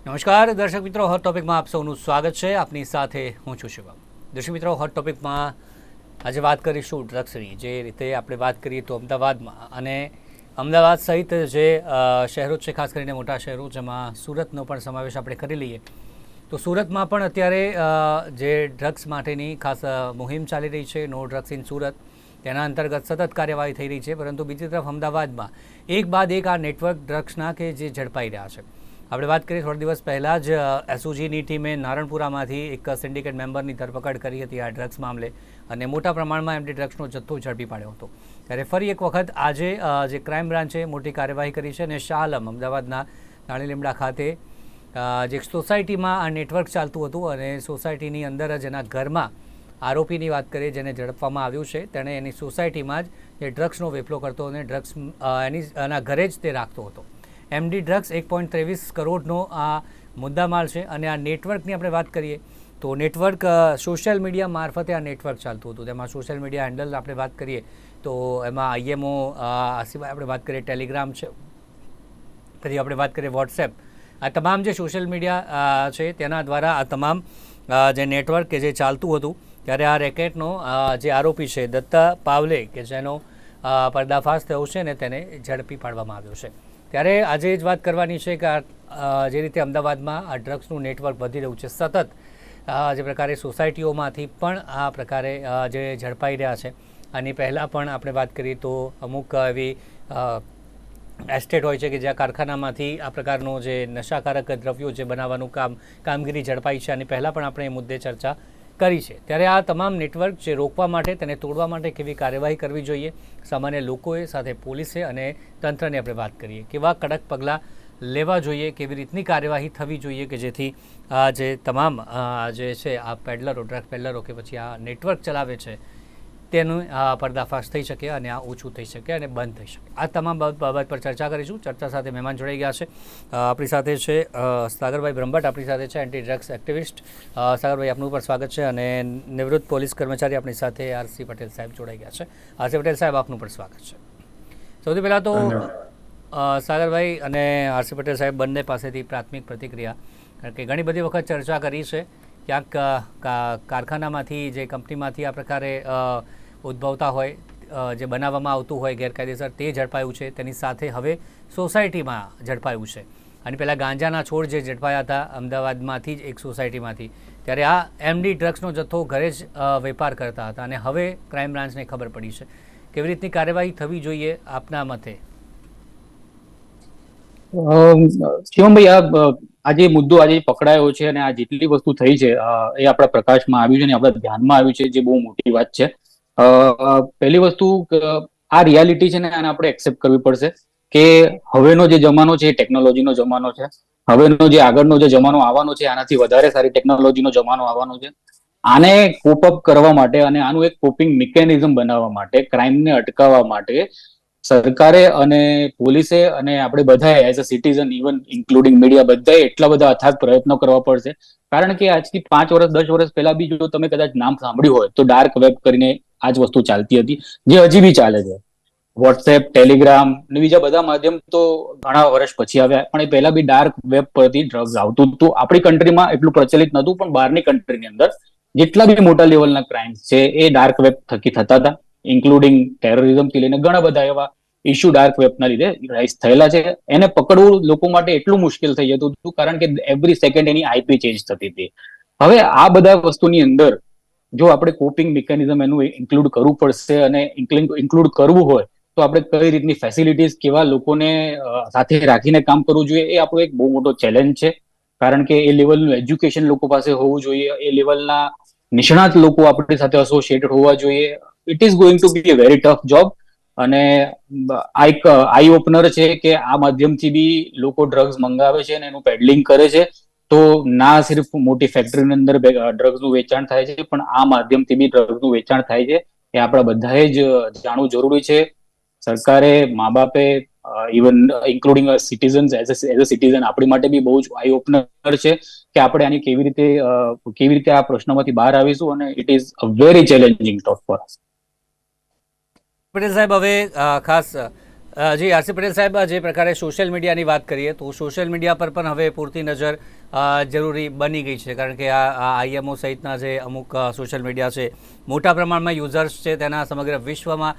નમસ્કાર, દર્શક મિત્રો હોટ ટોપિકમાં આપ સૌનું સ્વાગત છે. આપની સાથે હું છું શિવમ દર્શક મિત્રો હોટ ટોપિકમાં આજે વાત કરીશું ડ્રગ્સની જે રીતે આપણે વાત કરીએ તો અમદાવાદમાં અને અમદાવાદ સહિત જે શહેરો છે, ખાસ કરીને મોટા શહેરો જેમાં સુરતનો પણ સમાવેશ આપણે કરી લઈએ. તો સુરતમાં પણ અત્યારે જે ડ્રગ્સ માટેની ખાસ મુહિમ ચાલી રહી છે નો ડ્રગ્સ ઇન સુરત. તેના અંતર્ગત સતત કાર્યવાહી થઈ રહી છે. પરંતુ બીજી તરફ અમદાવાદમાં એક બાદ એક આ નેટવર્ક ડ્રગ્સના કે જે ઝડપાઈ રહ્યા છે. આપણે વાત કરીએ થોડા દિવસ પહેલાં જ એસઓજીની ટીમે નારણપુરામાંથી એક સિન્ડિકેટ મેમ્બરની ધરપકડ કરી હતી આ ડ્રગ્સ મામલે અને મોટા પ્રમાણમાં એમની ડ્રગ્સનો જથ્થો ઝડપી પાડ્યો હતો. ત્યારે ફરી એક વખત આજે જે ક્રાઇમ બ્રાન્ચે મોટી કાર્યવાહી કરી છે અને શાહ આલમ અમદાવાદના નાણી લીમડા ખાતે જે સોસાયટીમાં આ નેટવર્ક ચાલતું હતું અને સોસાયટીની અંદર જ એના ઘરમાં આરોપીની વાત કરીએ, જેને ઝડપવામાં આવ્યું છે, તેણે એની સોસાયટીમાં જ એ ડ્રગ્સનો વેપલો કરતો અને ડ્રગ્સ એની, એના ઘરે જ તે રાખતો હતો. એમડી ડ્રગ્સ એક પોઈન્ટ ત્રેવીસ કરોડનો આ મુદ્દામાલ છે. અને આ નેટવર્કની આપણે વાત કરીએ તો નેટવર્ક સોશિયલ મીડિયા મારફતે આ નેટવર્ક ચાલતું હતું. તેમાં સોશિયલ મીડિયા હેન્ડલ આપણે વાત કરીએ તો એમાં આઈએમઓ સિવાય આપણે વાત કરીએ ટેલિગ્રામ છે. પછી આપણે વાત કરીએ વોટ્સએપ. આ તમામ જે સોશિયલ મીડિયા છે તેના દ્વારા આ તમામ જે નેટવર્ક કે જે ચાલતું હતું, ત્યારે આ રેકેટનો જે આરોપી છે દત્તા પાવલે, કે જેનો પર્દાફાશ થયો છે ને તેને ઝડપી પાડવામાં આવ્યો છે. ત્યારે આજે જ વાત કરવાની છે કે જે રીતે અમદાવાદમાં આ ડ્રગ્સનું નેટવર્ક વધી રહ્યું છે, સતત જે પ્રકારે સોસાયટીઓમાંથી પણ આ પ્રકારે જે ઝડપાઈ રહ્યા છે. આની પહેલાં પણ આપણે વાત કરીએ તો અમુક એવી એસ્ટેટ હોય છે કે જ્યાં કારખાનામાંથી આ પ્રકારનો જે નશાકારક દ્રવ્યો જે બનાવવાનું કામ, કામગીરી ઝડપાઈ છે. અને પહેલાં પણ આપણે એ મુદ્દે ચર્ચા કરી છે. ત્યારે આ તમામ નેટવર્ક જે રોકવા માટે તેને તોડવા માટે કેવી કાર્યવાહી કરવી જોઈએ, સામાન્ય લોકોએ સાથે પોલીસે અને તંત્રને આપણે વાત કરીએ. કેવા કડક પગલાં લેવા જોઈએ, કેવી રીતની કાર્યવાહી થવી જોઈએ કે જેથી આ જે તમામ જે છે, આ પેડલરો, ડ્રગ પેડલરો કે પછી આ નેટવર્ક ચલાવે છે તેનું પર્દાફાશ થઈ શકે અને આ ઓછું થઈ શકે અને બંધ થઈ શકે. આ તમામ બાબત પર ચર્ચા કરીશું. ચર્ચા સાથે મહેમાન જોડાઈ ગયા છે. આપણી સાથે છે સાગરભાઈ બ્રહ્મભટ્ટ આપણી સાથે છે એન્ટી ડ્રગ્સ એક્ટિવિસ્ટ સાગરભાઈ આપનું પણ સ્વાગત છે અને નિવૃત્ત પોલીસ કર્મચારી આપણી સાથે આરસી પટેલ સાહેબ જોડાઈ ગયા છે. આરસી પટેલ સાહેબ આપનું પણ સ્વાગત છે. સૌથી પહેલાં તો સાગરભાઈ અને આરસી પટેલ સાહેબ બંને પાસેથી પ્રાથમિક પ્રતિક્રિયા. કારણ કે ઘણી બધી વખત ચર્ચા કરી છે. ક્યાંક કારખાનામાંથી જે કંપનીમાંથી આ પ્રકારે ઉદ્ભવતા હોય જે બનાવવામાં આવતું હોય ગેરકાયદેસર તે ઝડપાયું છે. તેની સાથે હવે સોસાયટીમાં ઝડપાયું છે. અને પહેલાં ગાંજાના છોડ જે ઝડપાયા હતા અમદાવાદમાંથી જ એક સોસાયટીમાંથી. ત્યારે આ એમડી ડ્રગ્સનો જથ્થો ઘરે જ વેપાર કરતા હતા અને હવે ક્રાઇમ બ્રાન્ચને ખબર પડી છે. કેવી રીતની કાર્યવાહી થવી જોઈએ આપના મતે? શિવમભાઈ આ અ, આ જે મુદ્દો આજે પકડાયો છે અને આ જેટલી વસ્તુ થઈ છે એ આપણા પ્રકાશમાં આવ્યું છે અને આપણા ધ્યાનમાં આવ્યું છે જે બહુ મોટી વાત છે. પહેલી વસ્તુ આ રિયાલિટી છે ને આને આપણે એક્સેપ્ટ કરવી પડશે કે હવેનો જે જમાનો છે એ ટેકનોલોજીનો જમાનો છે. હવેનો જે આગળનો જે જમાનો આવવાનો છે, આનાથી વધારે સારી ટેકનોલોજીનો જમાનો આવવાનો છે. આને કોપ અપ કરવા માટે અને આનું એક કોપિંગ મિકેનિઝમ બનાવવા માટે ક્રાઇમને અટકાવવા માટે સરકારે અને પોલીસે અને આપણે બધાએ as a citizen even including media બધાએ એટલા બધા અથાગ પ્રયત્નો કરવા પડશે. કારણ કે આજથી પાંચ વર્ષ, દસ વર્ષ પહેલા બી જો તમે કદાચ નામ સાંભળ્યું હોય, તો ડાર્ક વેબ કરીને આ જ વસ્તુ ચાલતી હતી, જે હજી બી ચાલે છે. વોટ્સએપ ટેલિગ્રામ ને બીજા બધા માધ્યમ તો ઘણા વર્ષ પછી આવ્યા, પણ એ પહેલા બી ડાર્ક વેબ પરથી ડ્રગ્સ આવતું હતું. આપણી કન્ટ્રીમાં એટલું પ્રચલિત નહોતું, પણ બહારની કન્ટ્રીની અંદર જેટલા બી મોટા લેવલના ક્રાઇમ્સ છે, એ ડાર્ક વેબ થકી થતા હતા ઇન્ક્લુડિંગ ટેરરિઝમથી લઈને ઘણા બધા એવા ઇસ્યુ ડાર્ક વેબના લીધે રાઇઝ થયેલા છે. એને પકડવું લોકો માટે એટલું મુશ્કેલ થઈ જતું હતું, કારણ કે એવરી સેકન્ડ એની આઈપી ચેન્જ થતી હતી. હવે આ બધા વસ્તુની અંદર જો આપણે કોપિંગ મિકેનિઝમ એનું ઇન્ક્લુડ કરવું પડશે અને ઇન્ક્લુડ કરવું હોય, તો આપણે કઈ રીતની ફેસિલિટીઝ કેવા લોકોને સાથે રાખીને કામ કરવું જોઈએ એ આપણો એક બહુ મોટો ચેલેન્જ છે. કારણ કે એ લેવલનું એજ્યુકેશન લોકો પાસે હોવું જોઈએ, એ લેવલના નિષ્ણાત લોકો આપણી સાથે એસોસિએટેડ હોવા જોઈએ. It is going to be a very tough job અને આ એક આઈ ઓપનર છે કે આ માધ્યમથી બી લોકો ડ્રગ્સ મંગાવે છે અને એનું પેડલિંગ કરે છે. તો ના સિર્ફ મોટી ફેક્ટરીની અંદર ડ્રગ્સનું વેચાણ થાય છે પણ આ માધ્યમથી બી ડ્રગ્સનું વેચાણ થાય છે એ આપણા બધાએ જ જાણવું જરૂરી છે. સરકારે મા બાપે even including citizens as as a citizen આપણી માટે બી બહુ જ આઈ ઓપનર છે કે આપણે આની કેવી રીતે કેવી રીતે આ પ્રશ્નમાંથી બહાર આવીશું અને it is a very challenging top for Patel સાહેબ હવે ખાસ અ, અ, જી આરસી પટેલ સાહેબ, જે પ્રકારે સોશિયલ મીડિયાની વાત કરીએ, તો સોશિયલ મીડિયા પર પણ હવે પૂરતી નજર જરૂરી બની ગઈ છે. કારણ કે આ આઈએમઓ સહિતના જે અમુક સોશિયલ મીડિયા છે, મોટા પ્રમાણમાં યુઝર્સ છે, તેના સમગ્ર વિશ્વમાં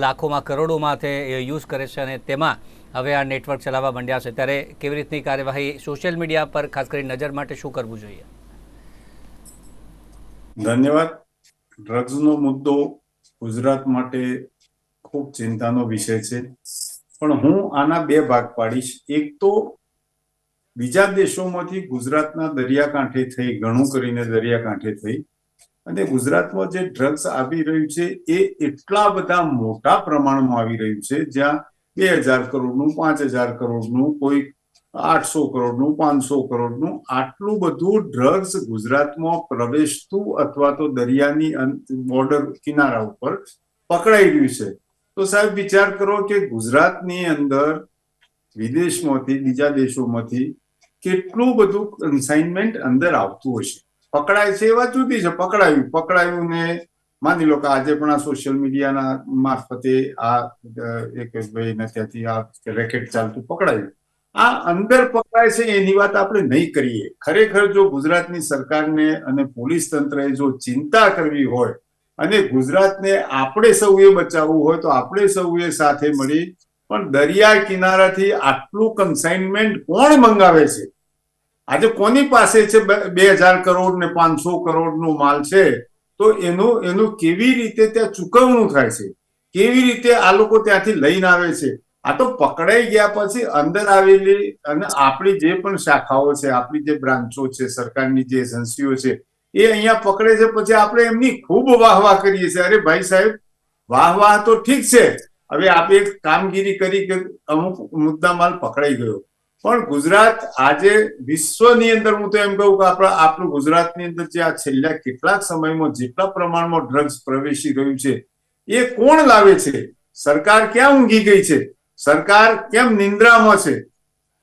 લાખોમાં કરોડોમાં તે યુઝ કરે છે અને તેમાં હવે આ નેટવર્ક ચલાવવા માંડ્યા છે. ત્યારે કેવી રીતની કાર્યવાહી સોશિયલ મીડિયા પર, ખાસ કરી નજર માટે શું કરવું જોઈએ? ધન્યવાદ. ડ્રગ્સનો મુદ્દો ગુજરાત માટે ખૂબ ચિંતાનો વિષય છે. પણ હું આના બે ભાગ પાડીશ. એક તો બીજા દેશોમાંથી ગુજરાતના દરિયાકાંઠે થઈ, ઘણું કરીને દરિયાકાંઠે થઈ. અને ગુજરાતમાં જે ડ્રગ્સ આવી રહ્યું છે, એ એટલા બધા મોટા પ્રમાણમાં આવી રહ્યું છે, જ્યાં બે હજાર કરોડનું, પાંચ હજાર કરોડનું, કોઈ આઠસો કરોડનું, પાંચસો કરોડનું, આટલું બધું ડ્રગ્સ ગુજરાતમાં પ્રવેશતું અથવા તો દરિયાની બોર્ડર કિનારા ઉપર પકડાઈ રહ્યું છે. તો સાહેબ વિચાર કરો કે ગુજરાતની અંદર વિદેશમાંથી, બીજા દેશોમાંથી કેટલું બધું કન્સાઇનમેન્ટ અંદર આવતું હશે પકડાય છે એ વાત જુદી છે. પકડાયું પકડાયું ને માની લો કે આજે પણ આ સોશિયલ મીડિયાના મારફતે આ એક ભાઈને ત્યાંથી આ રેકેટ ચાલતું પકડાયું. આ અંદર પકડાય છે એની વાત આપણે નહીં કરીએ. ખરેખર જો ગુજરાતની સરકારને અને પોલીસ તંત્રએ જો ચિંતા કરવી હોય અને ગુજરાતને આપણે સૌએ બચાવવું હોય તો આપણે સૌએ સાથે મળી, પણ દરિયા કિનારાથી આટલું કન્સાઇનમેન્ટ કોણ મંગાવે છે? આજે કોની પાસે છે બે- હજાર કરોડ ને પાંચસો કરોડનો માલ છે? તો એનું એનું કેવી રીતે ત્યાં ચૂકવણું થાય છે? કેવી રીતે આ લોકો ત્યાંથી લઈને આવે છે? આ તો પકડાઈ ગયા પછી અંદર આવેલી અને આપણી જે પણ શાખાઓ છે, આપણી જે બ્રાન્ચો છે, સરકારની જે એજન્સીઓ છે એ અહીંયા પકડે છે. પછી આપણે એમની ખૂબ વાહ વાહ કરીએ છીએ. અરે ભાઈ સાહેબ વાહ વાહ તો ઠીક છે. હવે આપણે એક કામગીરી કરી કે અમુક મુદ્દા માલ પકડાઈ ગયો. પણ ગુજરાત આજે વિશ્વની અંદર, હું તો એમ કહું કે આપણા આપણું ગુજરાતની અંદર જે આ છેલ્લા કેટલાક સમયમાં જેટલા પ્રમાણમાં ડ્રગ્સ પ્રવેશી રહ્યું છે, એ કોણ લાવે છે? સરકાર ક્યાં ઊંઘી ગઈ છે? સરકાર કેમ નિંદ્રામાં છે?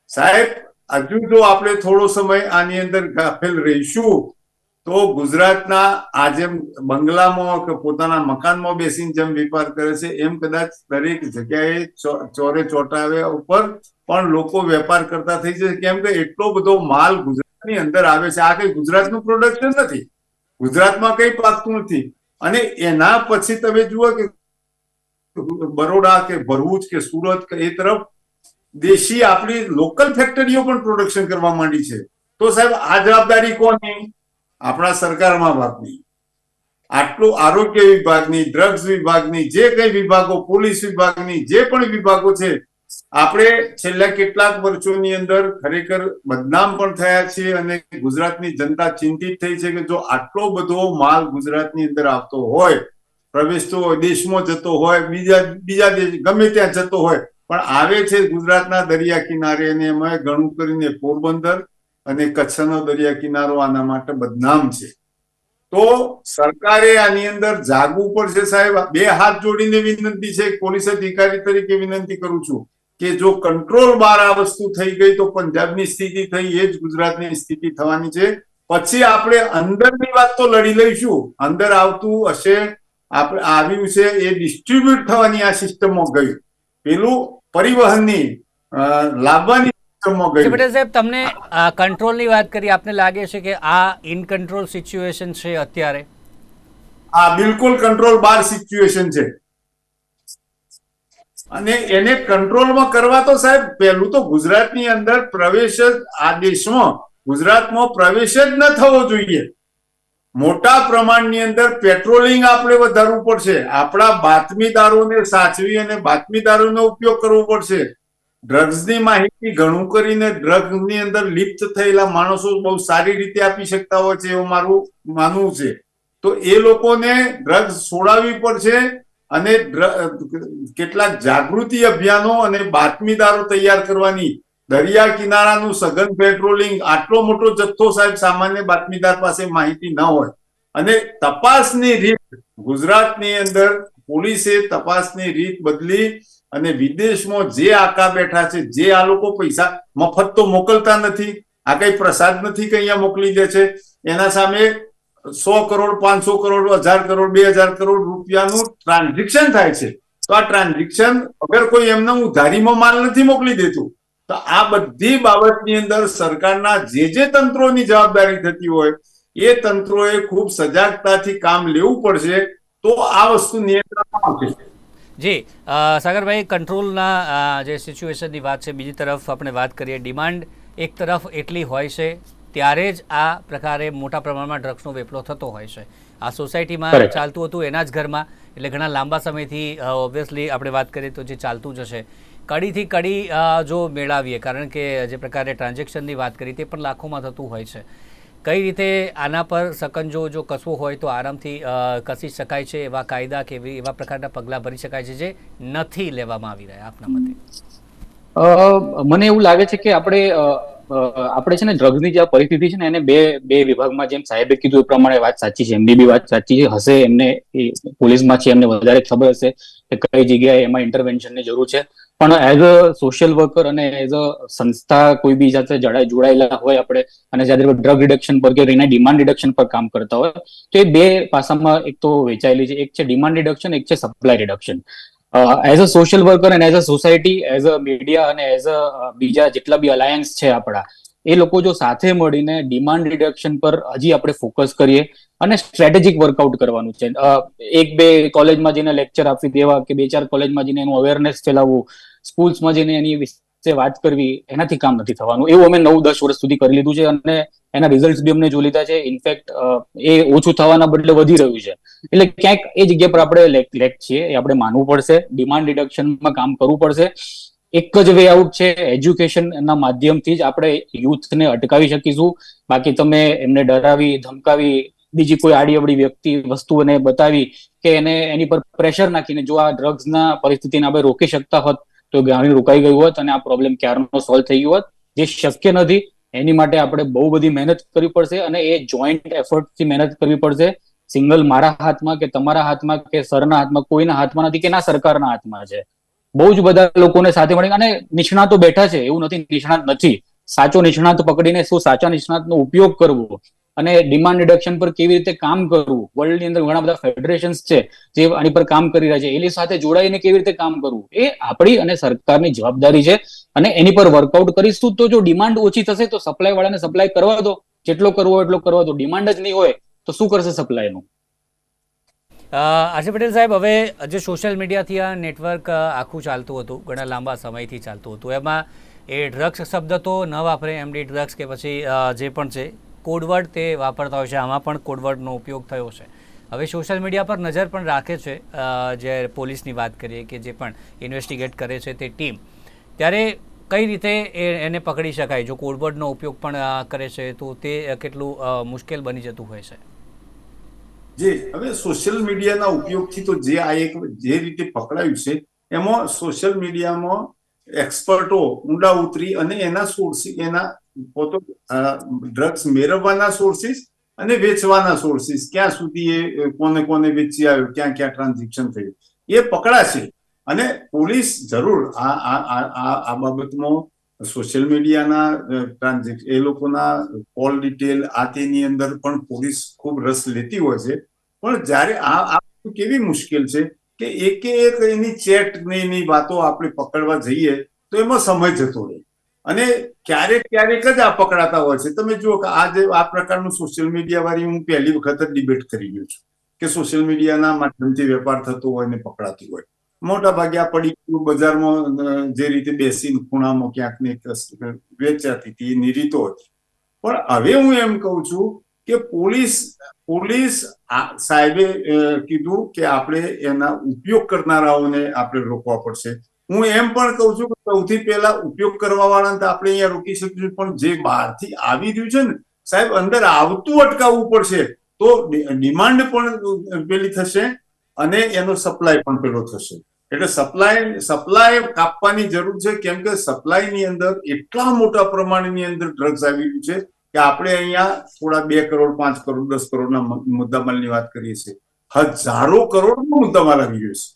સાહેબ, હજુ જો આપણે થોડો સમય આની અંદર ગાફેલ રહીશું તો ગુજરાતના આ જેમ બંગલામાં કે પોતાના મકાનમાં બેસીને જેમ વેપાર કરે છે, એમ કદાચ દરેક જગ્યાએ ચોરે ચોટાવે ઉપર પણ લોકો વેપાર કરતા થઈ જશે કેમ કે એટલો બધો માલ ગુજરાતની અંદર આવે છે. આ કઈ ગુજરાતનું પ્રોડક્શન નથી. ગુજરાતમાં કઈ પાકતું નથી. અને એના પછી તમે જુઓ કે બરોડા કે ભરૂચ કે સુરત કે એ તરફ દેશી આપણી લોકલ ફેક્ટરીઓ પણ પ્રોડક્શન કરવા માંડી છે. તો સાહેબ આ જવાબદારી કોની? આપણા સરકારમાં બાપની આટલું આરોગ્ય વિભાગની ડ્રગ્સ વિભાગની, જે કઈ વિભાગો પોલીસ વિભાગની, જે પણ વિભાગો છે, આપણે છેલ્લા કેટલાક વર્ષોની અંદર ખરેખર બદનામ પણ થયા છીએ અને ગુજરાતની જનતા ચિંતિત થઈ છે કે જો આટલો બધો માલ ગુજરાતની અંદર આવતો હોય, પ્રવેશતો હોય, દેશમાં જતો હોય, બીજા બીજા દેશ, ગમે ત્યાં જતો હોય, પણ આવે છે ગુજરાતના દરિયા કિનારે અને એમાં ઘણું કરીને પોરબંદર અને કચ્છનો દરિયા કિનારો આના માટે બદનામ છે. તો સરકારે આની અંદર જાગવું પડશે સાહેબ. બે હાથ જોડીને વિનંતી છે પોલીસ અધિકારી તરીકે વિનંતી કરું છું કે જો કંટ્રોલ બહાર આ વસ્તુ થઈ ગઈ તો પંજાબની સ્થિતિ થઈ, એ જ ગુજરાતની સ્થિતિ થવાની છે. પછી આપણે અંદરની વાત તો લડી લઈશું. અંદર આવતું હશે, આપણે આવ્યું છે, એ ડિસ્ટ્રીબ્યુટ થવાની આ સિસ્ટમમાં ગયું. પેલું પરિવહનની લાવવાની પટેલ સાહેબ તમને કંટ્રોલની વાત કરી આપને લાગે છે કે આ ઇન કંટ્રોલ સિચ્યુએશન છે અત્યારે? આ બિલકુલ કંટ્રોલ બાર સિચ્યુએશન છે. અને એને કંટ્રોલમાં કરવા તો સાહેબ પહેલું તો ગુજરાતની અંદર પ્રવેશ જ આ દેશમાં ગુજરાતમાં પ્રવેશ જ ન થવો જોઈએ. મોટા પ્રમાણની અંદર પેટ્રોલિંગ આપણે વધારવું પડશે. આપણા બાતમીદારોને સાચવી અને બાતમીદારોનો ઉપયોગ કરવો પડશે. ડ્રગ્સની માહિતી ઘણું કરીને ડ્રગ્સની અંદર લિપ્ત થયેલા માણસો બહુ સારી રીતે આપી શકતા હોય છે એવું મારું માનવું છે. તો એ લોકોને ડ્રગ્સ છોડાવવી પડશે અને કેટલાક જાગૃતિ અભિયાનો અને બાતમીદારો તૈયાર કરવાની, દરિયા કિનારાનું સઘન પેટ્રોલિંગ આટલો મોટો જથ્થો સાહેબ સામાન્ય બાતમીદાર પાસે માહિતી ન હોય. અને તપાસની રીત ગુજરાતની અંદર પોલીસે તપાસની રીત બદલી અને વિદેશમાં જે આકા બેઠા છે, જે આ લોકો પૈસા મફત તો મોકલતા નથી, આ કઈ પ્રસાદ નથી કે અહીંયા મોકલી દે છે, એના સામે સો કરોડ, પાંચસો કરોડ, હજાર કરોડ, બે હજાર કરોડ રૂપિયાનું ટ્રાન્ઝેક્શન થાય છે. તો આ ટ્રાન્ઝેક્શન અગર કોઈ એમને ઉધારીમાં માલ નથી મોકલી દેતું, તો આ બધી બાબતની અંદર સરકારના જે જે તંત્રોની જવાબદારી થતી હોય, એ તંત્રોએ ખૂબ સજાગતાથી કામ લેવું પડશે, તો આ વસ્તુ નિયંત્રણમાં આવશે. જી સાગરભાઈ કંટ્રોલના જે સિચ્યુએશનની વાત છે બીજી તરફ આપણે વાત કરીએ ડિમાન્ડ એક તરફ એટલી હોય છે ત્યારે જ આ પ્રકારે મોટા પ્રમાણમાં ડ્રગ્સનો વેપલો થતો હોય છે. આ સોસાયટીમાં ચાલતું હતું એના જ ઘરમાં એટલે ઘણા લાંબા સમયથી ઓબ્વિયસલી આપણે વાત કરીએ તો જે ચાલતું જ હશે. કડીથી કડી જો મેળવીએ કારણ કે જે પ્રકારે ટ્રાન્ઝેક્શનની વાત કરી તે પણ લાખોમાં થતું હોય છે. કઈ રીતે આના પર સકંજો જો કસવો હોય તો આરામથી કસી શકાય છે, એવા કાયદા કે એવા પ્રકારના પગલાં ભરી શકાય છે જે નથી લેવામાં આવી રહ્યા આપના મતે? મને એવું લાગે છે કે આપણે આપણે છે ને ડ્રગ્સની જે પરિસ્થિતિ છે ને એને બે બે વિભાગમાં, જેમ સાહેબે કીધું એ પ્રમાણે વાત સાચી છે, એમની બી વાત સાચી છે, હશે એમને પોલીસમાં છે એમને વધારે ખબર હશે કે કઈ જગ્યાએ એમાં ઇન્ટરવેન્શનની જરૂર છે. પણ એઝ અ સોશિયલ વર્કર અને એઝ અ સંસ્થા કોઈ બી સાથે જોડાયેલા હોય આપણે, અને જ્યારે ડ્રગ રિડક્શન પર કે એના ડિમાન્ડ રિડક્શન પર કામ કરતા હોય, તો એ બે પાસામાં એક તો વેચાયેલી છે. એક છે ડિમાન્ડ રિડક્શન એક છે supply reduction as a social worker અને as a society as a media અને એઝ અ બીજા જેટલા બી અલાયન્સ છે આપણા એ લોકો જો સાથે મળીને ડિમાન્ડ રિડક્શન પર હજી આપણે ફોકસ કરીએ અને સ્ટ્રેટેજિક વર્કઆઉટ કરવાનું છે. એક બે કોલેજમાં જઈને લેક્ચર આપી દેવા કે બે ચાર કોલેજમાં જઈને એનું અવેરનેસ ફેલાવવું સ્કૂલ્સમાં જઈને એની વિશે વાત કરવી, એનાથી કામ નથી થવાનું. એવું અમે નવ દસ વર્ષ સુધી કરી લીધું છે અને એના રિઝલ્ટ બી અમને જોઈ લીધા છે. ઇનફેક્ટ એ ઓછું થવાના બદલે વધી રહ્યું છે. એટલે ક્યાંક એ જગ્યા પર આપણે લેક લેક છીએ એ આપણે માનવું પડશે. ડિમાન્ડ રિડક્શનમાં કામ કરવું પડશે. એક જ વે આઉટ છે એજ્યુકેશનના માધ્યમથી જ આપણે યુથને અટકાવી શકીશું. બાકી તમે એમને ડરાવી, ધમકાવી, બીજી કોઈ આડી અવડી વ્યક્તિ વસ્તુઓને બતાવી કે એને એની પર પ્રેશર નાખીને જો આ ડ્રગ્સના પરિસ્થિતિને આપણે રોકી શકતા હોત, તો ગાણી રોકાઈ ગયું હોત અને આ પ્રોબ્લેમ ક્યારનો સોલ્વ થઈ ગયો હોત? જે શક્ય નથી, એની માટે આપણે બહુ બધી મહેનત કરવી પડશે અને એ જોઈન્ટ એફર્ટથી મહેનત કરવી પડશે. સિંગલ મારા હાથમાં કે તમારા હાથમાં કે સરના હાથમાં, કોઈના હાથમાં નથી કે ના સરકારના હાથમાં છે. બહુ જ બધા લોકોને સાથે મળી અને નિષ્ણાતો બેઠા છે, એવું નથી, નિષ્ણાત નથી. સાચો નિષ્ણાત પકડીને શું સાચા નિષ્ણાતનો ઉપયોગ કરવો? અને ડિમાન્ડ રિડક્શન પર કેવી રીતે કામ કરવું? વર્લ્ડની અંદર ઘણા બધા ફેડરેશન્સ છે, જે આની પર કામ કરી રહ્યા છે. એની સાથે જોડાઈને કેવી રીતે કામ કરવું? એ આપણી અને સરકારની જવાબદારી છે. અને એની પર વર્કઆઉટ કરીશું તો જો ડિમાન્ડ ઓછી થશે, તો સપ્લાય વાળાને સપ્લાય કરવા દો. જેટલો કરવો એટલો કરવા દો. ડિમાન્ડ જ નહીં હોય, તો શું કરશે સપ્લાયનું અ, આશિષ પટેલ સાહેબ હવે જે સોશિયલ મીડિયાથી આ નેટવર્ક આખું ચાલતું હતું ઘણા લાંબા સમયથી ચાલતું હતું એમાં એ ડ્રગ્સ શબ્દ તો ન વાપરે એમડી ડ્રગ્સ કે પછી જે પણ છે કોડવર્ડ તે વાપરતા હોય છે આમાં પણ કોડવર્ડનો ઉપયોગ થયો છે. હવે સોશિયલ મીડિયા પર નજર પણ રાખે છે જે પોલીસની વાત કરીએ કે જે પણ ઇન્વેસ્ટિગેટ કરે છે તે ટીમ ત્યારે કઈ રીતે એને પકડી શકાય? જો કોડવર્ડનો ઉપયોગ પણ કરે છે તો તે કેટલું મુશ્કેલ બની જતું હોય છે. જે હવે સોશિયલ મીડિયાના ઉપયોગથી તો જે આ એક જે રીતે પકડાયું છે, એમાં સોશિયલ મીડિયામાં એક્સપર્ટો ઊંડા ઉતરી અને એના સોર્સિસ એના પોતો ડ્રગ્સ મેળવવાના સોર્સિસ અને વેચવાના સોર્સિસ ક્યાં સુધી એ કોને કોને વેચી આવ્યો, ક્યાં ક્યાં ટ્રાન્ઝેક્શન થયું. એ પકડાશે. અને પોલીસ જરૂર આ આ આ બાબતમાં સોશિયલ મીડિયાના ટ્રાન્ઝેક્શન એ લોકોના કોલ ડિટેલ આ તેની અંદર પણ પોલીસ ખૂબ રસ લેતી હોય છે. પણ જ્યારે આ કેવી મુશ્કેલ છે કે એકે એક એની ચેટ ને એની વાતો આપણે પકડવા જઈએ તો એમાં સમય જતો રહે. અને ક્યારેક ક્યારેક જ આ પકડાતા હોય છે. તમે જુઓ કે આ જે, આ પ્રકારનું સોશિયલ મીડિયા વાળી હું પહેલી વખત જ ડિબેટ કરી ગયો છું કે સોશિયલ મીડિયાના માધ્યમથી વેપાર થતો હોય ને પકડાતું હોય. મોટા ભાગે આ પડી ગયું બજારમાં જે રીતે બેસીને ખૂણામાં ક્યાંક ને વેચાતી હતી એની રીતો હતી. પણ હવે હું એમ કહું છું કે પોલીસ પોલીસ સાહેબે કીધું કે આપણે એના ઉપયોગ કરનારાઓને આપણે રોકવા પડશે. હું એમ પણ કહું છું કે સૌથી પહેલા ઉપયોગ કરવા વાળાને તો આપણે અહીંયા રોકી શકીશું, પણ જે બહારથી આવી રહ્યું છે ને, સાહેબ, અંદર આવતું અટકાવવું પડશે, તો ડિમાન્ડ પણ પેલી થશે અને એનો સપ્લાય પણ પેલો થશે. એટલે સપ્લાય સપ્લાય કાપવાની જરૂર છે. કેમ કે સપ્લાયની અંદર એટલા મોટા પ્રમાણની અંદર ડ્રગ્સ આવી રહ્યું છે કે આપણે અહીંયા થોડા બે કરોડ, પાંચ કરોડ, દસ કરોડના મુદ્દામાલની વાત કરીએ છીએ. હજારો કરોડનો મુદ્દામાલ આવી ગયો છે.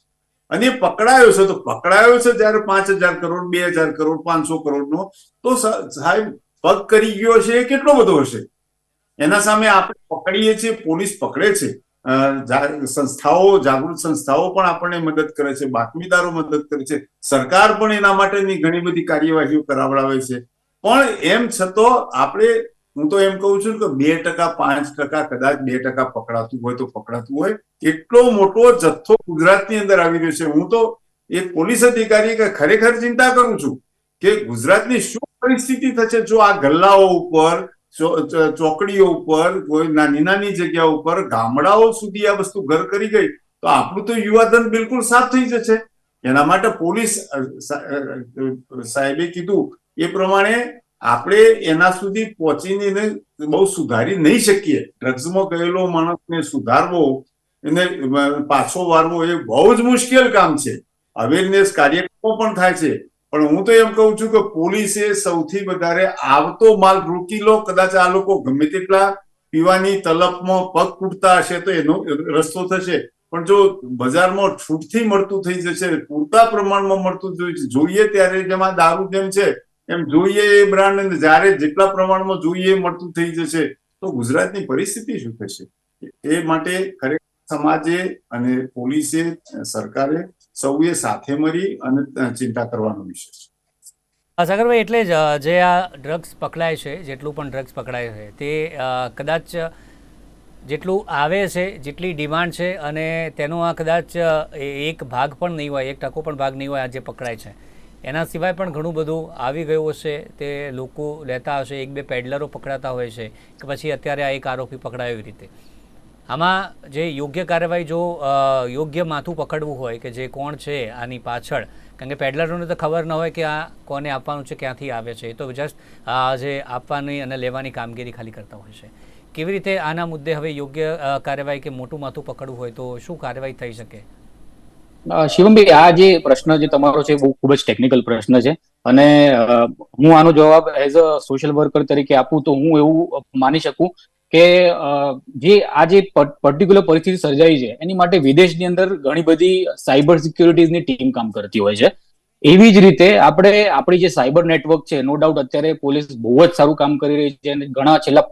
અને પકડાયો છે. તો પકડાયો છે જ્યારે પાંચ હજાર કરોડ, બે હજાર કરોડ, પાંચસો કરોડનો, તો સાહેબ, પગ કરી ગયો છે કેટલો બધો હશે? એના સામે આપણે પકડીએ છીએ, પોલીસ પકડે છે. સંસ્થાઓ, જાગૃત સંસ્થાઓ પણ આપણને મદદ કરે છે, બાતમીદારો મદદ કરે છે. સરકાર પણ એના માટેની ઘણી બધી કાર્યવાહીઓ કરાવડાવે છે. પણ એમ છતાં આપણે, હું તો એમ કહું છું કે બે ટકા, પાંચ ટકા, કદાચ બે ટકા પકડાતું હોય તો પકડાતું હોય. એટલો મોટો જથ્થો ગુજરાતની અંદર આવી રહ્યો છે. હું તો એક પોલીસ અધિકારી કે ખરેખર ચિંતા કરું છું કે ગુજરાતની શું પરિસ્થિતિ થશે જો આ ગલ્લાઓ ઉપર ચોકડીઓ ઉપર, કોઈ નાની નાની જગ્યા ઉપર ગામડાઓ સુધી આ વસ્તુ ઘર કરી ગઈ, તો આપણું તો યુવાધન બિલકુલ સાફ થઈ જશે. એના માટે પોલીસ સાહેબે કીધું એ પ્રમાણે આપણે એના સુધી પહોંચીને બહુ સુધારી નહીં શકીએ. ડ્રગ્સમાં ગયેલો માણસને સુધારવો, એને પાછો વારવો એ બહુ જ મુશ્કેલ કામ છે. અવેરનેસ કાર્યક્રમો પણ થાય છે. પણ હું તો એમ કહું છું કે પોલીસે સૌથી વધારે આવતો માલ રોકી લો. કદાચ આ લોકો ગમે તેટલા પીવાની તલપમાં પગ ફૂટતા હશે તો એનો રસ્તો થશે. પણ જો બજારમાં છૂટથી મળતું થઈ જશે, પૂરતા પ્રમાણમાં મળતું જોઈ- જોઈએ ત્યારે જેમાં દારૂ જેમ છે, એમ જોઈએ એ બ્રાન્ડ જ્યારે જેટલા પ્રમાણમાં જોઈએ મળતું થઈ જશે. તો ગુજરાતની પરિસ્થિતિ શું થશે? એ માટે ખરેખર સમાજે અને પોલીસે, સરકારે સૌએ સાથે મળી અને ચિંતા કરવાનો વિષય છે. સાગરભાઈ, એટલે જ જે આ ડ્રગ્સ પકડાય છે, જેટલું પણ ડ્રગ્સ પકડાય છે, તે કદાચ જેટલું આવે છે, જેટલી ડિમાન્ડ છે, અને તેનો આ કદાચ એક ભાગ પણ નહીં હોય, એક ટકો પણ ભાગ નહીં હોય, આ જે પકડાય છે. એના સિવાય પણ ઘણું બધું આવી ગયું હશે, તે લોકો લેતા હશે, એક બે પેડલરો પકડાતા હોય છે, કે પછી અત્યારે આ એક આરોપી પકડાયો એવી રીતે. આમાં જે યોગ્ય કાર્યવાહી જો યોગ્ય માથું પકડવું હોય કે જે કોણ છે આની પાછળ, કારણ કે પેડલરોને તો ખબર ન હોય કે આ કોને આપવાનું છે, ક્યાંથી આવે છે, એ તો જસ્ટ જે આપવાની અને લેવાની કામગીરી ખાલી કરતા હોય છે. કેવી રીતે આના મુદ્દે હવે યોગ્ય કાર્યવાહી કે મોટું માથું પકડવું હોય તો શું કાર્યવાહી થઈ શકે? શિવમભાઈ, આ જે પ્રશ્ન જે તમારો છે બહુ ખૂબ જ ટેકનિકલ પ્રશ્ન છે અને હું આનો જવાબ એઝ અ સોશિયલ વર્કર તરીકે આપું તો હું એવું માની શકું કે જે આ જે પર્ટિક્યુલર પરિસ્થિતિ સર્જાઈ છે, એની માટે વિદેશની અંદર ઘણી બધી સાયબર સિક્યુરિટીઝની ટીમ કામ કરતી હોય છે. એવી જ રીતે આપણે, આપણી જે સાયબર નેટવર્ક છે, નો ડાઉટ અત્યારે પોલીસ બહુ જ સારું કામ કરી રહી છે અને ઘણા છેલ્લા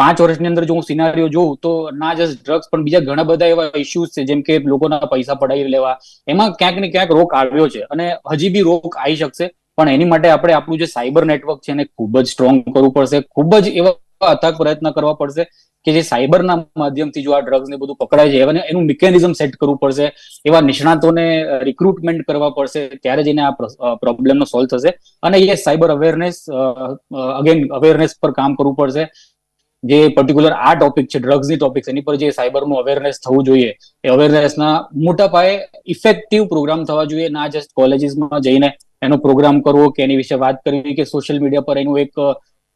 પાંચ વર્ષની અંદર જો હું સિનારીઓ જોઉં તો ના જસ્ટ ડ્રગ્સ પણ બીજા ઘણા બધા એવા ઇસ્યુઝ છે, જેમ કે લોકોના પૈસા પડાવી લેવા, એમાં ક્યાંક ને ક્યાંક રોક આવ્યો છે અને હજી બી રોક આવી શકશે. પણ એની માટે આપણે આપણું જે સાયબર નેટવર્ક છે એને ખૂબ જ સ્ટ્રોંગ કરવું પડશે. ખૂબ જ એવા અથાગ પ્રયત્ન કરવા પડશે કે જે સાયબરના માધ્યમથી જો આ ડ્રગ્સ ને બધું પકડાય છે એને એનું મિકેનિઝમ સેટ કરવું પડશે, એવા નિષ્ણાતોને રિક્રુટમેન્ટ કરવા પડશે, ત્યારે જઈને આ પ્રોબ્લેમનો સોલ્વ થશે. અને એ સાયબર અવેરનેસ અગેન અવેરનેસ પર કામ કરવું પડશે. જે પર્ટિક્યુલર આ ટોપિક છે ડ્રગ્સની ટોપિક એની પર જે સાયબરનું અવેરનેસ થવું જોઈએ. એ અવેરનેસના મોટા પાયે ઇફેક્ટિવ પ્રોગ્રામ થવા જોઈએ, ના જસ્ટ કોલેજીસમાં જઈને એનો પ્રોગ્રામ કરવો કે એની વિશે વાત કરવી કે સોશિયલ મીડિયા પર એનું એક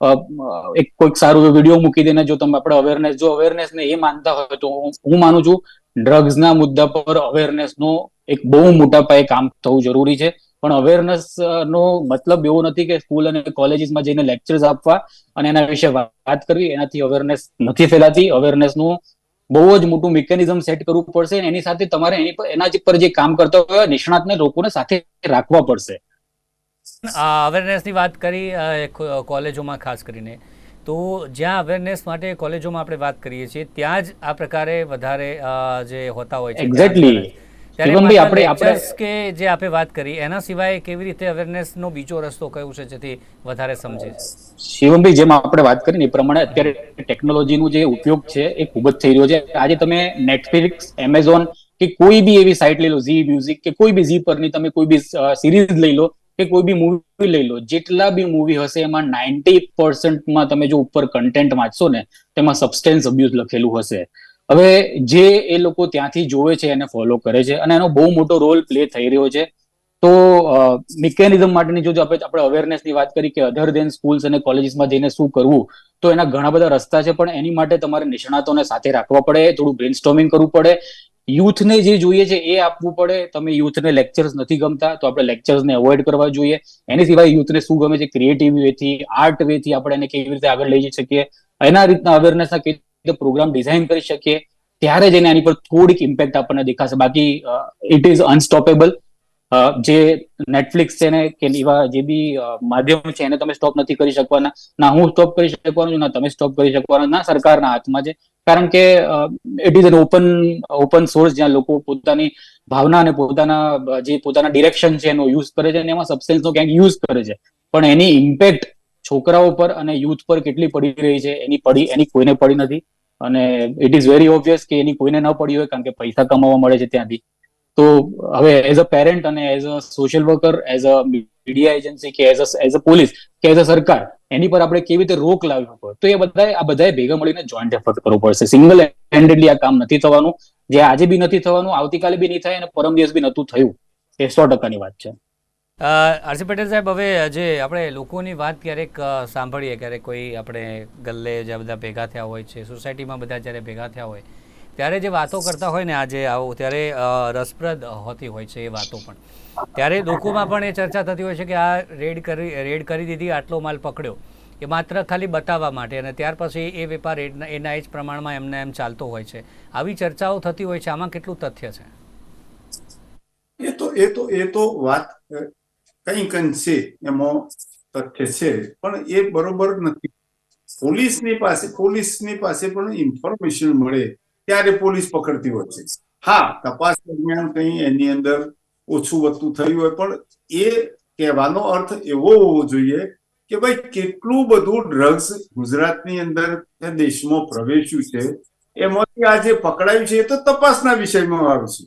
એક કોઈક સારું વીડિયો મૂકી દેને જો તમે આપણે અવેરનેસ જો અવેરનેસ ને એ માનતા હોય તો હું માનું છું ડ્રગ્સના મુદ્દા પર અવેરનેસ નો એક બહુ મોટા પાયે કામ થવું જરૂરી છે. પણ અવેરનેસ નો મતલબ એવો નથી કે સ્કૂલ અને કોલેજીસમાં જઈને લેક્ચર્સ આપવા અને એના વિશે વાત કરવી, એનાથી અવેરનેસ નથી ફેલાતી. અવેરનેસનું બહુ જ મોટું મિકેનિઝમ સેટ કરવું પડશે એની સાથે તમારે એની પર, એના પર જે કામ કરતા હોય નિષ્ણાતને લોકોને સાથે રાખવા પડશે. અવેરનેસની વાત કરી કોલેજોમાં ખાસ કરીને. તો જ્યાં અવેરનેસ માટે કોલેજોમાં આપણે વાત કરીએ છીએ ત્યાં જ આ પ્રકારે વધારે જે હોતા હોય છે. એક્ઝેક્ટલી આપણે- આપણે- કે જે આપણે વાત કરી એના સિવાય કેવી રીતે અવેરનેસ નો બીજો રસ્તો કયો છે જેથી વધારે સમજે? શિવમભાઈ જેમ આપણે વાત કરી ને એ પ્રમાણે અત્યારે ટેકનોલોજીનું જે ઉપયોગ છે એ ખૂબ જ થઈ રહ્યો છે. આજે તમે નેટફ્લિક્સ એમેઝોન કે કોઈ બી એવી સાઇટ લઈ લો ઝી મ્યુઝિક કે કોઈ બી ઝી પરની તમે કોઈ બી સિરીઝ લઈ લો કે કોઈ બી મૂવી લઈ લો, જેટલા બી મૂવી હશે એમાં નાઇન્ટી પર્સન્ટમાં તમે જો ઉપર કન્ટેન્ટ વાંચશો ને, તેમાં સબસ્ટેન્સ અબ્યુઝ લખેલું હશે. હવે જે એ લોકો ત્યાંથી જોવે છે એને ફોલો કરે છે અને એનો બહુ મોટો રોલ પ્લે થઈ રહ્યો છે. તો મિકેનિઝમ માટેની જો આપણે આપણે અવેરનેસની વાત કરી કે અધર દેન સ્કૂલ્સ અને કોલેજીસમાં જઈને શું કરવું, તો એના ઘણા બધા રસ્તા છે, પણ એની માટે તમારે નિષ્ણાતોને સાથે રાખવા પડે, થોડું બ્રેનસ્ટોમિંગ કરવું પડે યુથને જે જોઈએ છે, એ આપવું પડે. તમે યુથને લેક્ચર્સ નથી ગમતા, તો આપણે લેક્ચર્સને અવોઇડ કરવા જોઈએ. એની સિવાય યુથને શું ગમે છે ક્રિએટિવ વેથી આર્ટ વેથી આપણે એને કેવી રીતે આગળ લઈ જઈ શકીએ. એના રીતના અવેરનેસના કેવી રીતે પ્રોગ્રામ ડિઝાઇન કરી શકીએ. ત્યારે જ એને એની પર થોડીક ઇમ્પેક્ટ આપણને દેખાશે. બાકી ઇટ ઇઝ અનસ્ટોપેબલ જે નેટફ્લિક્સ છે ને કે એવા જે બી માધ્યમ છે એને તમે સ્ટોપ નથી કરી શકવાના. ના, હું સ્ટોપ કરી શકવાનો ના, તમે સ્ટોપ કરી શકવાના. ના, સરકારના હાથમાં છે. કારણ કે it is an open open source જ્યાં લોકો પોતાની ભાવના અને પોતાના, જે પોતાના ડિરેક્શન છે એનો યુઝ કરે છે અને એમાં સબસ્ટન્સનો ક્યાંક યુઝ કરે છે. પણ એની ઇમ્પેક્ટ છોકરાઓ પર અને યુથ પર કેટલી પડી રહી છે, એની પડી, એની કોઈને પડી નથી. અને ઇટ ઇઝ વેરી ઓબ્વિયસ કે એની કોઈને ન પડી હોય, કારણ કે પૈસા કમાવા મળે છે ત્યાંથી. તો હવે એઝ અ પેરેન્ટ અને as a social worker as a media agency કે as a as a police કે એઝ અ સરકાર, એની પર આપણે કેવી રીતે રોક લાવવી પડે તો એ બધાએ, આ બધાએ ભેગા મળીને જોઈન્ટ એફર્ટ કરવો પડશે. સિંગલ હેન્ડેડલી આ કામ નથી થવાનું. જે આજે બી નથી થવાનું, આવતીકાલે બી નહીં થાય અને પરમ દિવસ બી નતું થયું. એ સો ટકાની વાત છે. આરસી પટેલ સાહેબ, હવે જે આપણે લોકોની વાત ક્યારેક સાંભળીએ, ક્યારેક કોઈ આપણે ગલ્લે જે બધા ભેગા થયા હોય છે, સોસાયટીમાં બધા જ્યારે ભેગા થયા હોય ત્યારે જે વાતો કરતા હોય ને આજે આવો, ત્યારે રસપ્રદ હોતી હોય છે એ વાતો પણ. ત્યારે લોકોમાં પણ એ ચર્ચા થતી હોય છે કે આ રેડ કરી રેડ કરી દીધી, આટલો માલ પકડ્યો. એ માત્ર ખાલી બતાવવા માટે અને ત્યાર પછી એ વેપાર એના જ પ્રમાણમાં એમને એમ ચાલતો હોય છે. આવી ચર્ચાઓ થતી હોય છે, આમાં કેટલું તથ્ય છે? એ તો એ તો એ તો વાત કઈ કઈ છે, એમાં તથ્ય છે. પણ એ બરોબર નથી. પોલીસની પાસે પોલીસની પાસે પણ ઇન્ફોર્મેશન મળે. ત્યારે પોલીસ પકડતી હોય છે. હા, તપાસ દરમિયાન કંઈ એની અંદર ઓછું વધતું થયું હોય, પણ એ કહેવાનો અર્થ એવો હોવો જોઈએ કે ભાઈ, કેટલું બધું ડ્રગ્સ ગુજરાતની અંદર દેશમાં પ્રવેશ્યું છે, એમાંથી આ જે પકડાયું છે, એ તો તપાસના વિષયમાં આવે છે.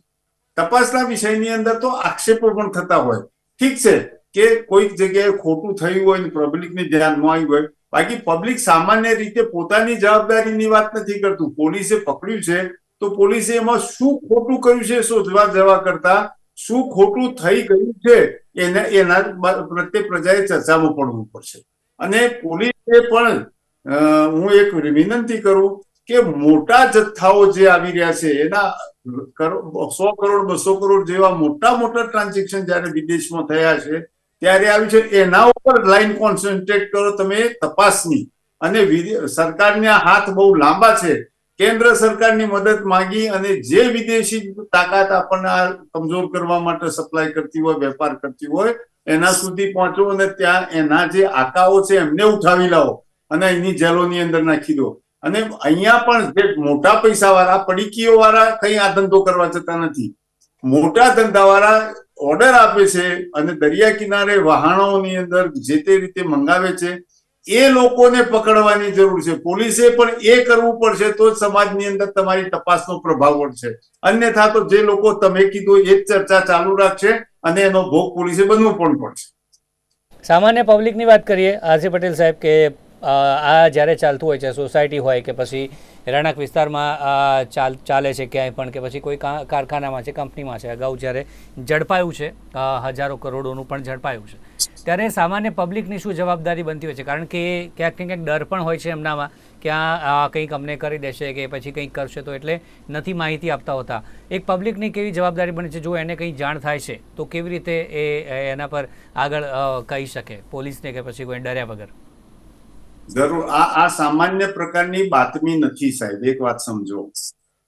તપાસના વિષયની અંદર તો આક્ષેપો પણ થતા હોય. ઠીક છે કે કોઈક જગ્યાએ ખોટું થયું હોય ને પબ્લિકને ધ્યાનમાં આવ્યું હોય બાકી પબ્લિક સામાન્ય રીતે પોતાની જવાબદારીની વાત નથી કરતું. પોલીસે પકડ્યું છે તો પોલીસે એમાં શું ખોટું કર્યું છે શોધવા જવા કરતા? શું ખોટું થઈ ગયું છે? એને, એના પ્રત્યે પ્રજાએ ચર્ચામાં પડવું પડશે. અને પોલીસે પણ હું એક વિનંતી કરું કે મોટા જથ્થાઓ જે આવી રહ્યા છે, એના સો કરોડ, બસો કરોડ જેવા મોટા મોટા ટ્રાન્ઝેક્શન જ્યારે વિદેશમાં થયા છે ત્યારે આવ્યું છે, એના ઉપર લાઈન કોન્સન્ટ્રેટ કરો તમે તપાસની. અને સરકારને હાથ બહુ લાંબા છે. કેન્દ્ર સરકારની મદદ માંગી અને જે વિદેશી તાકાત આપણને આ કમજોર કરવા માટે સપ્લાય કરતી હોય, વેપાર કરતી હોય, એના સુધી પહોંચો અને ત્યાં એના જે આકાઓ છે એમને ઉઠાવી લાવો અને એની જેલોની અંદર નાખી દો. અને અહીંયા પણ જે મોટા પૈસા વાળા પડીકીઓ વાળા કઈ આ ધંધો કરવા જતા નથી. મોટા ધંધાવાળા ઓર્ડર આપે છે અને દરિયા કિનારે વહાણોની અંદર જે તે રીતે મંગાવે છે, એ લોકોને પકડવાની જરૂર છે. પોલીસે પણ એ કરવું પડશે તો જ સમાજની અંદર તમારી તપાસનો પ્રભાવ પડશે અન્યથા તો જે લોકો તમે કીધું એ જ ચર્ચા ચાલુ રાખશે અને એનો ભોગ પોલીસે બનવું પણ પડશે. સામાન્ય પબ્લિકની વાત કરીએ આરસી પટેલ સાહેબ કે આ જ્યારે ચાલતું હોય છે, સોસાયટી હોય કે પછી રહેણાંક વિસ્તારમાં ચાલ, ચાલે છે ક્યાંય પણ કે પછી કોઈ કારખાનામાં છે, કંપનીમાં છે, અગાઉ જ્યારે ઝડપાયું છે હજારો કરોડોનું પણ ઝડપાયું છે. ત્યારે સામાન્ય પબ્લિકની શું જવાબદારી બનતી હોય છે? કારણ કે ક્યાંક ક્યાંક ડર પણ હોય છે એમનામાં કે આ કંઈક અમને કરી દેશે કે પછી કંઈક કરશે તો એટલે નથી માહિતી આપતા હોતા. એક પબ્લિકની કેવી જવાબદારી બને છે? જો એને કંઈ જાણ થાય છે, તો કેવી રીતે એ એના પર આગળ કહી શકે? પોલીસને કે પછી કોઈ ડર્યા વગર? જરૂર. આ આ સામાન્ય પ્રકારની બાતમી નથી સાહેબ, એક વાત સમજો.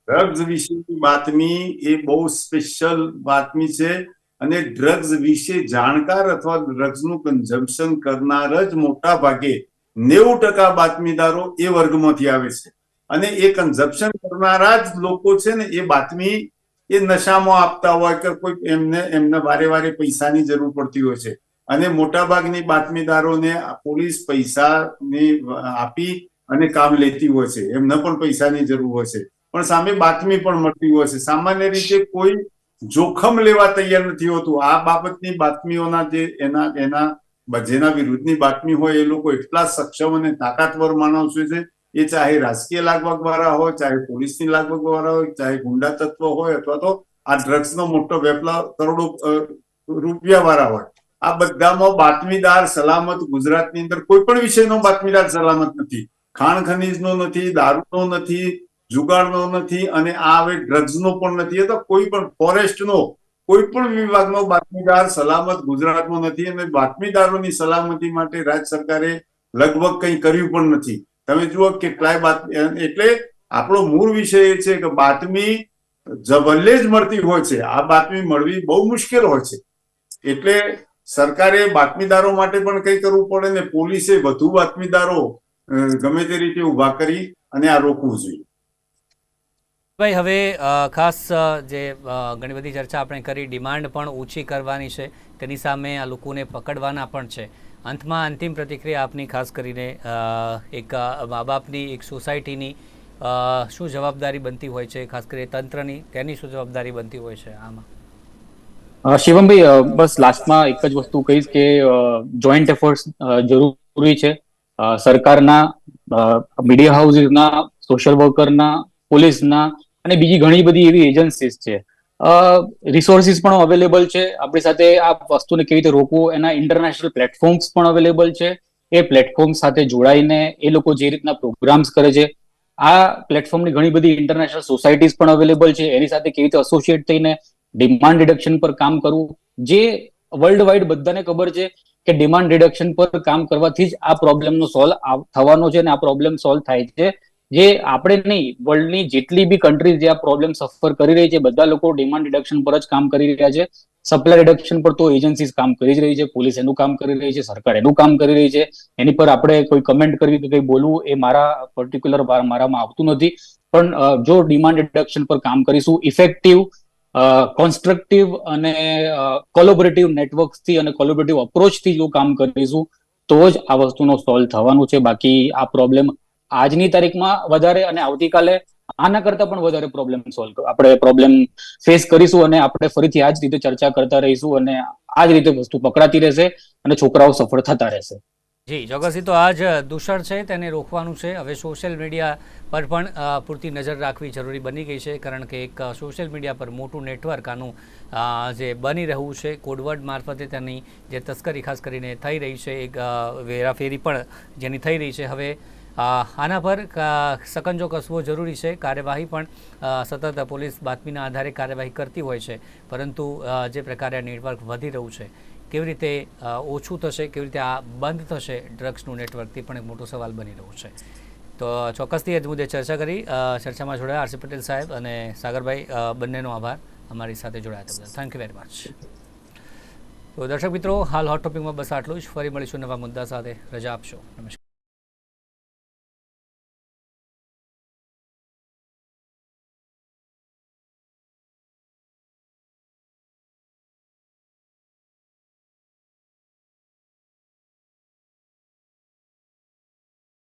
ડ્રગ્સ વિશેની બાતમી એ બહુ સ્પેશિયલ બાતમી છે અને ડ્રગ્સ વિશે જાણકાર અથવા ડ્રગ્સનું કન્ઝમ્પશન કરનાર જ મોટા ભાગે નેવું ટકા બાતમીદારો એ વર્ગમાંથી આવે છે. અને એ કન્ઝમ્પશન કરનારા જ લોકો છે ને એ બાતમી એ નશામાં આપતા હોય કે કોઈ એમને એમને વારે વારે પૈસાની જરૂર પડતી હોય છે. અને મોટાભાગની બાતમીદારોને પોલીસ પૈસાની આપી અને કામ લેતી હોય છે. એમને પણ પૈસાની જરૂર હોય છે. પણ સામે બાતમી પણ મળતી હોય છે. સામાન્ય રીતે કોઈ જોખમ લેવા તૈયાર નથી હોતું. આ બાબતની બાતમીઓના જે એના એના, જેના વિરુદ્ધની બાતમી હોય, એ લોકો એટલા સક્ષમ અને તાકાતવર માણસો છે એ ચાહે રાજકીય લાગવગ વાળા હોય, ચાહે પોલીસની લાગવગ વાળા હોય, ચાહે ગુંડા તત્વ હોય, અથવા તો આ ડ્રગ્સનો મોટો વેપલા કરોડો રૂપિયા વાળા હોય. આ બધામાં બાતમીદાર સલામત ગુજરાતની અંદર કોઈ પણ વિષયનો બાતમીદાર સલામત નથી. ખાણ ખનીજનો નથી, દારૂનો નથી જુગાડનો નથી અને આ હવે ડ્રગ્સનો પણ નથી. અથવા કોઈ પણ ફોરેસ્ટનો કોઈ પણ વિભાગનો બાતમીદાર સલામત ગુજરાતમાં નથી અને બાતમીદારોની સલામતી માટે રાજ્ય સરકારે લગભગ કંઈ કર્યું પણ નથી. તમે જુઓ કેટલાય બાત, એટલે આપણો મૂળ વિષય એ છે કે બાતમી જબલ્લે જ મળતી હોય છે. આ બાતમી મળવી બહુ મુશ્કેલ હોય છે. એટલે સરકારે બાતમીદારો માટે પણ કંઈ કરવું પડે ને પોલીસે વધુ બાતમીદારો ગમે તે રીતે ઊભા કરી અને આ રોકવું જોઈએ. ભાઈ, હવે ખાસ જે ઘણી બધી ચર્ચા આપણે કરી, ડિમાન્ડ પણ ઓછી કરવાની છે, તેની સામે આ લોકોને પકડવાના પણ છે. અંતમાં અંતિમ પ્રતિક્રિયા આપની, ખાસ કરીને એક મા બાપની એક સોસાયટીની શું જવાબદારી બનતી હોય છે, ખાસ કરીને તંત્રની, તેની શું જવાબદારી બનતી હોય છે આમાં? શિવમભાઈ બસ લાસ્ટમાં એક જ વસ્તુ કહીશ કે જોઈન્ટ એફર્ટ્સ જરૂરી છે. સરકારના મીડિયા હાઉસીસના સોશિયલ વર્કરના પોલીસના અને બીજી ઘણી બધી એવી એજન્સીસ છે. રિસોર્સિસ પણ અવેલેબલ છે. આપણી સાથે આ વસ્તુને કેવી રીતે રોકવું, એના ઇન્ટરનેશનલ પ્લેટફોર્મ્સ પણ અવેલેબલ છે. એ પ્લેટફોર્મ સાથે જોડાઈને એ લોકો જે રીતના પ્રોગ્રામ્સ કરે છે, આ પ્લેટફોર્મની ઘણી બધી ઇન્ટરનેશનલ સોસાયટીઝ પણ અવેલેબલ છે. એની સાથે કેવી રીતે એસોસિએટ થઈને ડિમાન્ડ રિડક્શન પર કામ કરવું. જે વર્લ્ડ વાઇડ બધાને ખબર છે કે ડિમાન્ડ રિડક્શન પર કામ કરવાથી જ આ પ્રોબ્લેમનો સોલ્વ થવાનો છે અને આ પ્રોબ્લેમ સોલ્વ થાય છે. જે આપણે નહીં વર્લ્ડની જેટલી બી કન્ટ્રીઝ જે આ પ્રોબ્લેમ સફર કરી રહી છે, બધા લોકો ડિમાન્ડ રિડક્શન પર જ કામ કરી રહ્યા છે. સપ્લાય રિડક્શન પર તો એજન્સીઝ કામ કરી જ રહી છે પોલીસ એનું કામ કરી રહી છે, સરકાર એનું કામ કરી રહી છે. એની પર આપણે કોઈ કમેન્ટ કરવી કે કંઈ બોલવું એ મારા પર્ટિક્યુલર મારામાં આવતું નથી. પણ જો ડિમાન્ડ રિડક્શન પર કામ કરીશું ઇફેક્ટિવ કોન્સ્ટ્રક્ટિવ અને કોલોબરેટિવ નેટવર્કથી અને કોલોબરેટિવ અપ્રોચથી જો કામ કરીશું, તો જ આ વસ્તુનો સોલ્વ થવાનું છે. બાકી આ પ્રોબ્લેમ આજની તારીખમાં વધારે અને આવતીકાલે આના કરતા પણ વધારે પ્રોબ્લેમ સોલ્વ આપણે પ્રોબ્લેમ ફેસ કરીશું અને આપણે ફરીથી આ જ રીતે ચર્ચા કરતા રહીશું અને આ જ રીતે વસ્તુ પકડાતી રહેશે અને છોકરાઓ સફળ થતા રહેશે. જી ચોક્કસથી તો આ જ દૂષણ છે, તેને રોકવાનું છે. હવે સોશિયલ મીડિયા પર પણ પૂરતી નજર રાખવી જરૂરી બની ગઈ છે, કારણ કે એક સોશિયલ મીડિયા પર મોટું નેટવર્ક આનું જે બની રહ્યું છે, કોડવર્ડ મારફતે તેની જે તસ્કરી ખાસ કરીને થઈ રહી છે, એક વેરાફેરી પણ જેની થઈ રહી છે. હવે આના પર સકંજો કસવો જરૂરી છે. કાર્યવાહી પણ સતત પોલીસ બાતમીના આધારે કાર્યવાહી કરતી હોય છે, પરંતુ જે પ્રકારે નેટવર્ક વધી રહ્યું છે કેવી રીતે ઓછું થશે, કેવી રીતે આ બંધ થશે ડ્રગ્સનું નેટવર્કથી પણ એક મોટો સવાલ બની રહ્યો છે. તો ચોક્કસથી એ મુદ્દે ચર્ચા કરી. ચર્ચામાં જોડાયા આરસી પટેલ સાહેબ અને સાગરભાઈ બંનેનો આભાર. અમારી સાથે જોડાયા હતા થેન્ક યુ વેરી મચ તો દર્શક મિત્રો, હાલ હોટ ટોપિકમાં બસ આટલું જ. ફરી મળીશું નવા મુદ્દા સાથે. રજા આપશો. નમસ્કાર.